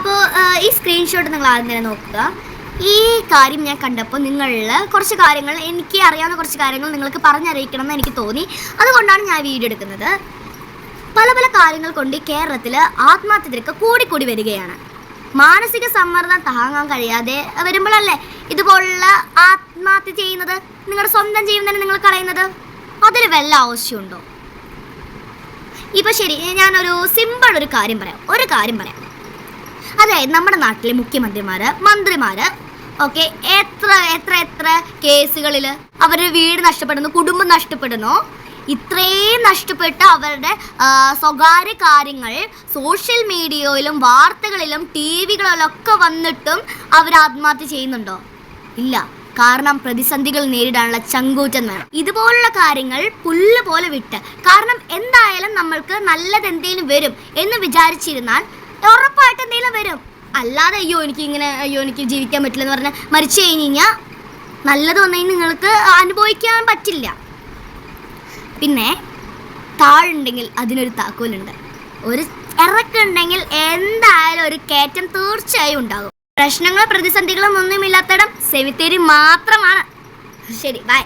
അപ്പോൾ ഈ സ്ക്രീൻഷോട്ട് നിങ്ങൾ ആദ്യം തന്നെ നോക്കുക. ഈ കാര്യം ഞാൻ കണ്ടപ്പോൾ നിങ്ങളിൽ കുറച്ച് കാര്യങ്ങൾ എനിക്ക് അറിയാവുന്ന കുറച്ച് കാര്യങ്ങൾ നിങ്ങൾക്ക് പറഞ്ഞറിയിക്കണം എന്ന് എനിക്ക് തോന്നി. അതുകൊണ്ടാണ് ഞാൻ വീഡിയോ എടുക്കുന്നത്. പല പല കാര്യങ്ങൾ കൊണ്ട് കേരളത്തിൽ ആത്മഹത്യ നിരക്ക് കൂടിക്കൂടി വരികയാണ്. മാനസിക സമ്മർദ്ദം താങ്ങാൻ കഴിയാതെ വരുമ്പോഴല്ലേ ഇതുപോലുള്ള ആത്മഹത്യ ചെയ്യുന്നത്? നിങ്ങളുടെ സ്വന്തം ജീവൻ തന്നെ നിങ്ങൾ കളയുന്നത്? അതിന് വല്ല ആവശ്യമുണ്ടോ? ഇപ്പൊ ശരി ഞാനൊരു സിമ്പിൾ ഒരു കാര്യം പറയാം. ഒരു കാര്യം പറയാം. അതായത് നമ്മുടെ നാട്ടിലെ മുഖ്യമന്ത്രിമാര് മന്ത്രിമാര് ഓക്കെ എത്ര എത്ര എത്ര കേസുകളിൽ അവരുടെ വീട് നഷ്ടപ്പെടുന്നു കുടുംബം നഷ്ടപ്പെടുന്നു ഇത്രയും നഷ്ടപ്പെട്ട അവരുടെ സ്വകാര്യ കാര്യങ്ങൾ സോഷ്യൽ മീഡിയയിലും വാർത്തകളിലും ടി വികളിലൊക്കെ വന്നിട്ടും അവർ ആത്മഹത്യ ചെയ്യുന്നുണ്ടോ? ഇല്ല. കാരണം പ്രതിസന്ധികൾ നേരിടാനുള്ള ചങ്കൂറ്റം വേണം. ഇതുപോലുള്ള കാര്യങ്ങൾ പുല്ല് പോലെ വിട്ട്. കാരണം എന്തായാലും നമ്മൾക്ക് നല്ലത് എന്തെങ്കിലും വരും എന്ന് വിചാരിച്ചിരുന്നാൽ ഉറപ്പായിട്ട് എന്തെങ്കിലും വരും. അല്ലാതെ അയ്യോ എനിക്ക് ഇങ്ങനെ അയ്യോ എനിക്ക് ജീവിക്കാൻ പറ്റില്ല എന്ന് പറഞ്ഞാൽ മരിച്ചു കഴിഞ്ഞ് കഴിഞ്ഞാൽ നല്ലത് വന്നു കഴിഞ്ഞാൽ നിങ്ങൾക്ക് അനുഭവിക്കാൻ പറ്റില്ല. പിന്നെ താഴുണ്ടെങ്കിൽ അതിനൊരു താക്കോലുണ്ട്. ഒരു ഇറക്കുണ്ടെങ്കിൽ എന്തായാലും ഒരു കയറ്റം തീർച്ചയായും ഉണ്ടാകും. പ്രശ്നങ്ങളും പ്രതിസന്ധികളും ഒന്നുമില്ലാത്തടം സെമിത്തേരി മാത്രമാണ്. ശരി ബൈ